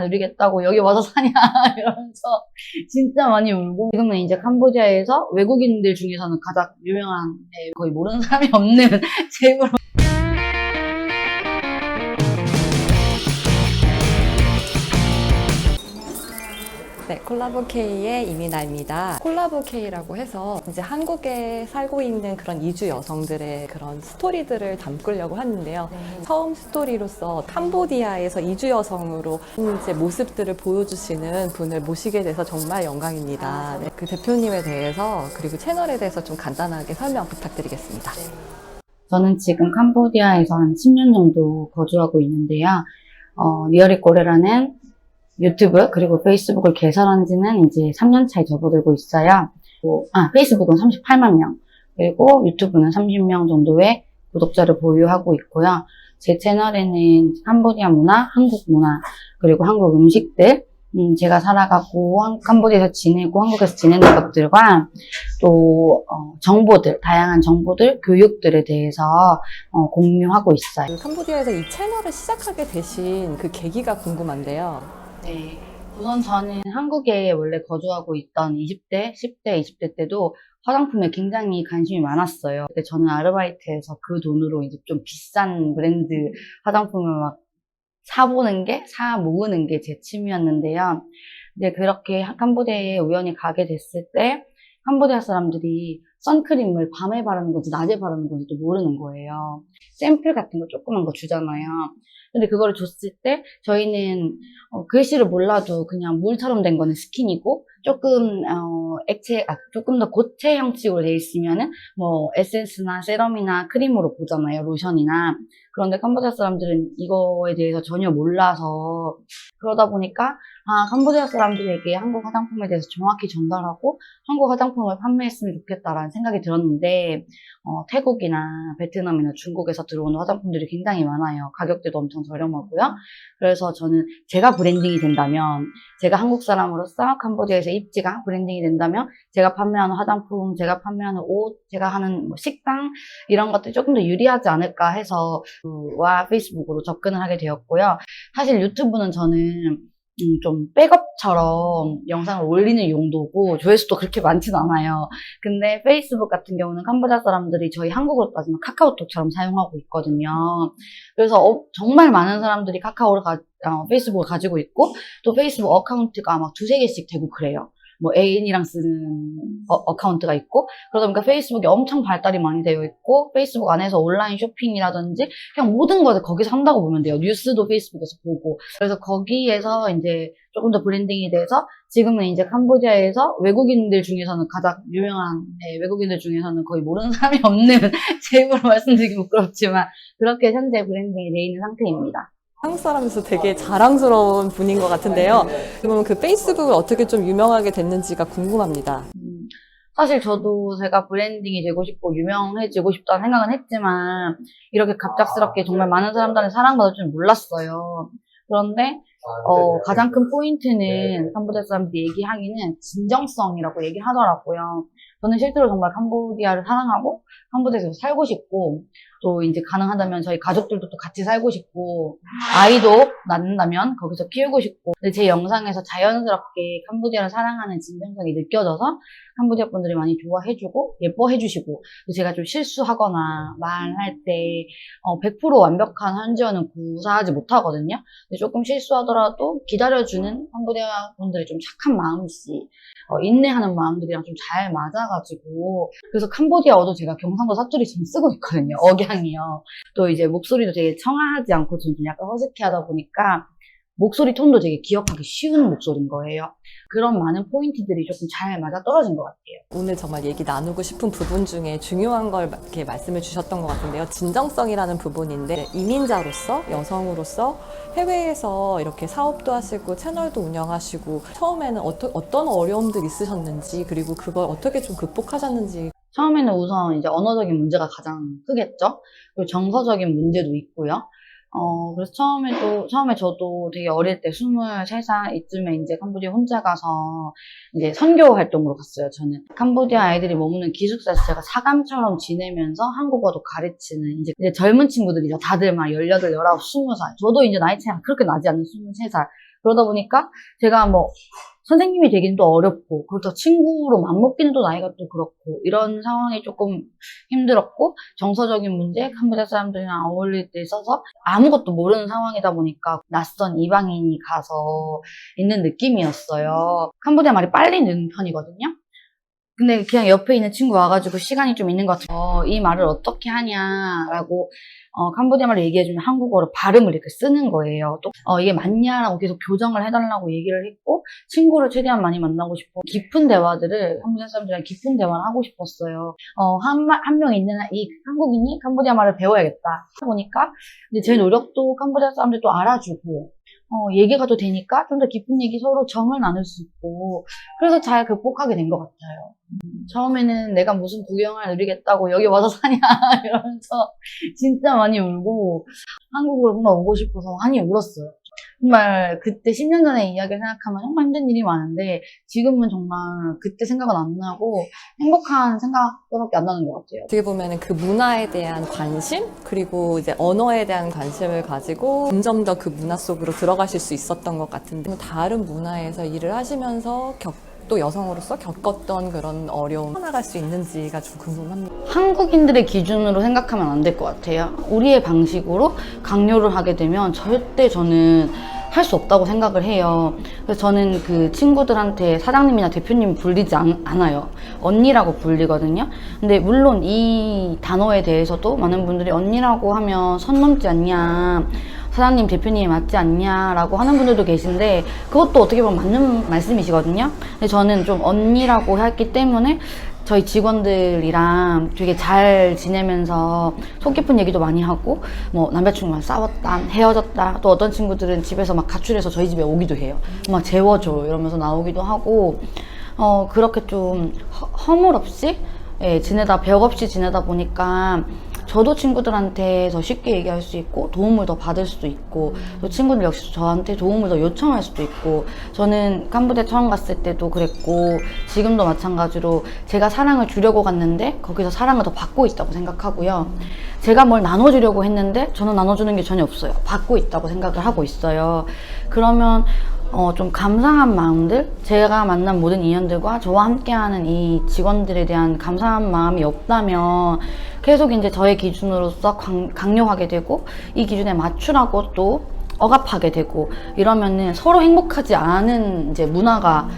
누리겠다고 여기 와서 사냐 이러면서 진짜 많이 울고. 지금은 이제 캄보디아에서 외국인들 중에서는 가장 유명한 네, 거의 모르는 사람이 없는 제 입으로 네, 콜라보 K의 이민아입니다. 콜라보 K라고 해서 이제 한국에 살고 있는 그런 이주 여성들의 그런 스토리들을 담으려고 하는데요. 처음 스토리로서 캄보디아에서 이주 여성으로 이제 모습들을 보여주시는 분을 모시게 돼서 정말 영광입니다. 네, 그 대표님에 대해서 그리고 채널에 대해서 좀 간단하게 설명 부탁드리겠습니다. 저는 지금 캄보디아에서 한 10년 정도 거주하고 있는데요. 어, 리얼리 꼬레라는 유튜브 그리고 페이스북을 개설한 지는 이제 3년 차에 접어들고 있어요. 뭐, 아, 페이스북은 38만 명, 그리고 유튜브는 30명 정도의 구독자를 보유하고 있고요. 제 채널에는 캄보디아 문화, 한국 문화, 그리고 한국 음식들, 음, 제가 살아가고 한- 캄보디아에서 지내고 한국에서 지내는 것들과 또 어, 정보들, 다양한 정보들, 교육들에 대해서 어, 공유하고 있어요. 그 캄보디아에서 이 채널을 시작하게 되신 그 계기가 궁금한데요. 네. 우선 저는 한국에 원래 거주하고 있던 20대, 10대, 20대 때도 화장품에 굉장히 관심이 많았어요. 근데 저는 아르바이트해서 그 돈으로 이제 좀 비싼 브랜드 화장품을 막 사보는 게, 사 모으는 게 제 취미였는데요. 이제 그렇게 캄보디아에 우연히 가게 됐을 때 캄보디아 사람들이 선크림을 밤에 바르는 건지 낮에 바르는 건지도 모르는 거예요. 샘플 같은 거 조그만 거 주잖아요. 근데 그거를 줬을 때 저희는 어, 글씨를 몰라도 그냥 물처럼 된 거는 스킨이고 조금 어, 액체, 아, 조금 더 고체 형식으로 돼 있으면은 뭐 에센스나 세럼이나 크림으로 보잖아요, 로션이나. 그런데 캄보디아 사람들은 이거에 대해서 전혀 몰라서 그러다 보니까 아 캄보디아 사람들에게 한국 화장품에 대해서 정확히 전달하고 한국 화장품을 판매했으면 좋겠다라는 생각이 들었는데 어, 태국이나 베트남이나 중국에서 들어오는 화장품들이 굉장히 많아요. 가격대도 엄청 저렴하고요. 그래서 저는 제가 브랜딩이 된다면 제가 한국 사람으로서 캄보디아에서 입지가 브랜딩이 된다면 제가 판매하는 화장품, 제가 판매하는 옷, 제가 하는 뭐 식당 이런 것들이 조금 더 유리하지 않을까 해서 와 페이스북으로 접근을 하게 되었고요. 사실 유튜브는 저는 음, 좀 백업처럼 영상을 올리는 용도고 조회수도 그렇게 많진 않아요. 근데 페이스북 같은 경우는 캄보디아 사람들이 저희 한국으로 따지면 카카오톡처럼 사용하고 있거든요. 그래서 어, 정말 많은 사람들이 카카오를 가, 어, 페이스북을 가지고 있고 또 페이스북 어카운트가 막 두세 개씩 되고 그래요. 뭐 애인이랑 쓰는 어, 카운트가 있고 그러다 보니까 페이스북이 엄청 발달이 많이 되어 있고 페이스북 안에서 온라인 쇼핑이라든지 그냥 모든 것을 거기서 한다고 보면 돼요. 뉴스도 페이스북에서 보고 그래서 거기에서 이제 조금 더 브랜딩이 돼서 지금은 이제 캄보디아에서 외국인들 중에서는 가장 유명한 네, 외국인들 중에서는 거의 모르는 사람이 없는 제 입으로 말씀드리기 부끄럽지만 그렇게 현재 브랜딩이 되어 있는 상태입니다. 한국 사람에서 되게 자랑스러운 분인 것 같은데요. 그러면 그 페이스북을 어떻게 좀 유명하게 됐는지가 궁금합니다. 음, 사실 저도 제가 브랜딩이 되고 싶고 유명해지고 싶다는 생각은 했지만 이렇게 갑작스럽게 정말 많은 사람들의 사랑받을 줄 몰랐어요. 그런데 어, 가장 큰 포인트는 캄보디아 사람들이 얘기하기는 진정성이라고 얘기하더라고요. 저는 실제로 정말 캄보디아를 사랑하고 캄보디아에서 살고 싶고 또 이제 가능하다면 저희 가족들도 또 같이 살고 싶고 아이도 낳는다면 거기서 키우고 싶고. 근데 제 영상에서 자연스럽게 캄보디아를 사랑하는 진정성이 느껴져서 캄보디아 분들이 많이 좋아해주고 예뻐해주시고 또 제가 좀 실수하거나 말할 때 어, 100% 완벽한 현지어는 구사하지 못하거든요. 근데 조금 실수하더라도 기다려주는 캄보디아 분들이 좀 착한 마음씨, 어, 인내하는 마음들이랑 좀 잘 맞아가지고. 그래서 캄보디아어도 제가 경 상도 사투리 지금 쓰고 있거든요. 억양이요. 또 이제 목소리도 되게 청아하지 않고 좀 약간 허스키하다 보니까 목소리 톤도 되게 기억하기 쉬운 목소리인 거예요. 그런 많은 포인트들이 조금 잘 맞아 떨어진 것 같아요. 오늘 정말 얘기 나누고 싶은 부분 중에 중요한 걸 이렇게 말씀을 주셨던 것 같은데요. 진정성이라는 부분인데 이민자로서 여성으로서 해외에서 이렇게 사업도 하시고 채널도 운영하시고 처음에는 어떠, 어떤 어려움들 있으셨는지 그리고 그걸 어떻게 좀 극복하셨는지 처음에는 우선 이제 언어적인 문제가 가장 크겠죠. 그리고 정서적인 문제도 있고요. 어, 그래서 처음에도, 처음에 저도 되게 어릴 때 23살 이쯤에 이제 캄보디아 혼자 가서 이제 선교 활동으로 갔어요, 저는. 캄보디아 아이들이 머무는 기숙사에서 제가 사감처럼 지내면서 한국어도 가르치는 이제, 이제 젊은 친구들이죠. 다들 막 18, 19, 20살. 저도 이제 나이 차이가 그렇게 나지 않는 23살. 그러다 보니까 제가 뭐 선생님이 되긴 또 어렵고 그렇다고 친구로 맘먹기는 또 나이가 또 그렇고 이런 상황이 조금 힘들었고 정서적인 문제 캄보디아 사람들이랑 어울릴 때 있어서 아무것도 모르는 상황이다 보니까 낯선 이방인이 가서 있는 느낌이었어요. 캄보디아 말이 빨리 는 편이거든요. 근데 그냥 옆에 있는 친구 와가지고 시간이 좀 있는 것 같아요. 어, 이 말을 어떻게 하냐라고 어, 캄보디아 말을 얘기해주면 한국어로 발음을 이렇게 쓰는 거예요. 또 어, 이게 맞냐라고 계속 교정을 해달라고 얘기를 했고 친구를 최대한 많이 만나고 싶어 깊은 대화들을 캄보디아 사람들이랑 깊은 대화를 하고 싶었어요. 어, 한한 명 있는 한- 이 한국인이 캄보디아 말을 배워야겠다 보니까 이제 제 노력도 캄보디아 사람들 또 알아주고 어, 얘기가 또 되니까 좀 더 깊은 얘기 서로 정을 나눌 수 있고 그래서 잘 극복하게 된 것 같아요. 처음에는 내가 무슨 구경을 누리겠다고 여기 와서 사냐 이러면서 진짜 많이 울고 한국으로 정말 오고 싶어서 많이 울었어요. 정말 그때 10년 전의 이야기를 생각하면 정말 힘든 일이 많은데 지금은 정말 그때 생각은 안 나고 행복한 생각밖에 안 나는 것 같아요. 어떻게 보면 그 문화에 대한 관심 그리고 이제 언어에 대한 관심을 가지고 점점 더 그 문화 속으로 들어가실 수 있었던 것 같은데 다른 문화에서 일을 하시면서 겪, 또 여성으로서 겪었던 그런 어려움 나갈 수 있는지가 좀 궁금합니다. 한국인들의 기준으로 생각하면 안 될 것 같아요. 우리의 방식으로 강요를 하게 되면 절대 저는 할 수 없다고 생각을 해요. 그래서 저는 그 친구들한테 사장님이나 대표님 불리지 않, 않아요. 언니라고 불리거든요. 근데 물론 이 단어에 대해서도 많은 분들이 언니라고 하면 선 넘지 않냐. 사장님, 대표님이 맞지 않냐라고 하는 분들도 계신데 그것도 어떻게 보면 맞는 말씀이시거든요. 근데 저는 좀 언니라고 했기 때문에 저희 직원들이랑 되게 잘 지내면서 속 깊은 얘기도 많이 하고 뭐 남자친구랑 싸웠다 헤어졌다 또 어떤 친구들은 집에서 막 가출해서 저희 집에 오기도 해요 막 재워줘 이러면서 나오기도 하고 어 그렇게 좀 허- 허물 없이 예, 지내다 벽 없이 지내다 보니까 저도 친구들한테 더 쉽게 얘기할 수 있고 도움을 더 받을 수도 있고 또 친구들 역시 저한테 도움을 더 요청할 수도 있고 저는 캄보디아 처음 갔을 때도 그랬고 지금도 마찬가지로 제가 사랑을 주려고 갔는데 거기서 사랑을 더 받고 있다고 생각하고요. 제가 뭘 나눠주려고 했는데 저는 나눠주는 게 전혀 없어요. 받고 있다고 생각을 하고 있어요. 그러면 어, 좀 감사한 마음들, 제가 만난 모든 인연들과 저와 함께하는 이 직원들에 대한 감사한 마음이 없다면 계속 이제 저의 기준으로서 강, 강요하게 되고 이 기준에 맞추라고 또 억압하게 되고 이러면은 서로 행복하지 않은 이제 문화가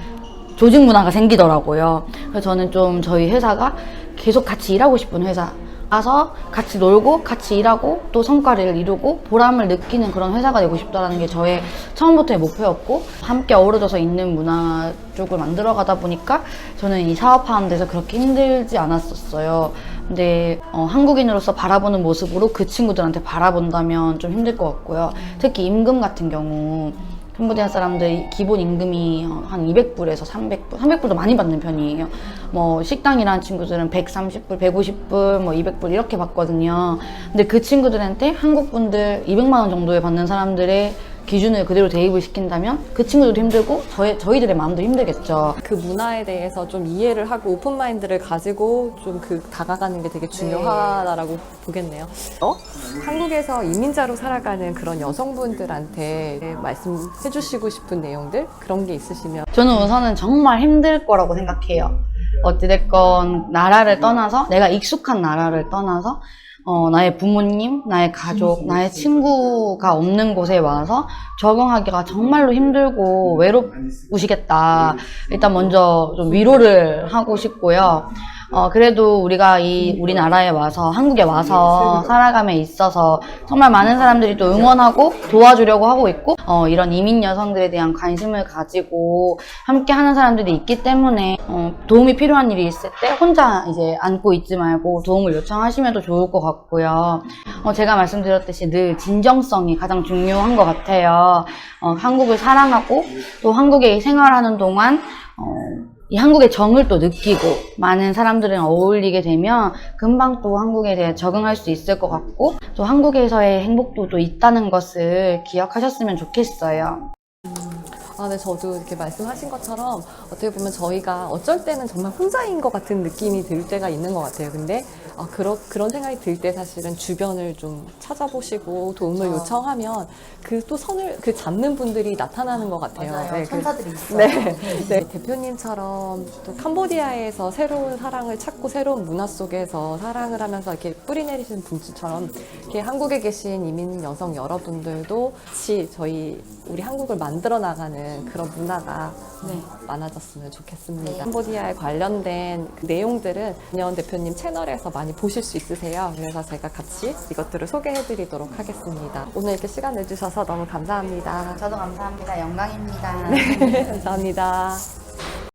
조직 문화가 생기더라고요. 그래서 저는 좀 저희 회사가 계속 같이 일하고 싶은 회사. 가서 같이 놀고 같이 일하고 또 성과를 이루고 보람을 느끼는 그런 회사가 되고 싶다라는 게 저의 처음부터의 목표였고 함께 어우러져서 있는 문화 쪽을 만들어 가다 보니까 저는 이 사업하는 데서 그렇게 힘들지 않았었어요. 근데 어, 한국인으로서 바라보는 모습으로 그 친구들한테 바라본다면 좀 힘들 것 같고요. 특히 임금 같은 경우 캄보디아 사람들 기본 임금이 한 200불에서 300불, 300불도 많이 받는 편이에요. 뭐 식당이라는 친구들은 130불, 150불, 뭐 200불 이렇게 받거든요. 근데 그 친구들한테 한국 분들 200만 원 정도에 받는 사람들의 기준을 그대로 대입을 시킨다면 그 친구들도 힘들고 저희, 저희들의 마음도 힘들겠죠. 그 문화에 대해서 좀 이해를 하고 오픈 마인드를 가지고 좀 그 다가가는 게 되게 중요하다라고 보겠네요. 어? 한국에서 이민자로 살아가는 그런 여성분들한테 말씀해 주시고 싶은 내용들 그런 게 있으시면 저는 우선은 정말 힘들 거라고 생각해요. 어찌됐건 나라를 떠나서 내가 익숙한 나라를 떠나서 어, 나의 부모님, 나의 가족, 나의 친구가 없는 곳에 와서 적응하기가 정말로 힘들고 외롭으시겠다. 일단 먼저 좀 위로를 하고 싶고요. 어, 그래도 우리가 이 우리나라에 와서 한국에 와서 살아감에 있어서 정말 많은 사람들이 또 응원하고 도와주려고 하고 있고 어, 이런 이민 여성들에 대한 관심을 가지고 함께 하는 사람들이 있기 때문에 어, 도움이 필요한 일이 있을 때 혼자 이제 안고 있지 말고 도움을 요청하시면 좋을 것 같고요. 어, 제가 말씀드렸듯이 늘 진정성이 가장 중요한 것 같아요. 어, 한국을 사랑하고 또 한국에 생활하는 동안 어, 이 한국의 정을 또 느끼고 많은 사람들이랑 어울리게 되면 금방 또 한국에 대해 적응할 수 있을 것 같고 또 한국에서의 행복도 또 있다는 것을 기억하셨으면 좋겠어요. 아, 네, 저도 이렇게 말씀하신 것처럼 어떻게 보면 저희가 어쩔 때는 정말 혼자인 것 같은 느낌이 들 때가 있는 것 같아요. 근데 아, 그런, 그런 생각이 들 때 사실은 주변을 좀 찾아보시고 도움을 그렇죠. 요청하면 그 또 선을, 그 잡는 분들이 나타나는 것 같아요. 맞아요. 네, 그- 천사들이 있어요. 네. 네, 대표님처럼 또 캄보디아에서 새로운 사랑을 찾고 새로운 문화 속에서 사랑을 하면서 이렇게 뿌리내리시는 분들처럼 이렇게 한국에 계신 이민 여성 여러분들도 같이 저희 우리 한국을 만들어 나가는 그런 문화가 네. 많아졌으면 좋겠습니다. 네. 캄보디아에 관련된 그 내용들은 김여원 대표님 채널에서 많이 보실 수 있으세요. 그래서 제가 같이 이것들을 소개해드리도록 하겠습니다. 오늘 이렇게 시간 내주셔서 너무 감사합니다. 저도 감사합니다. 영광입니다. 감사합니다.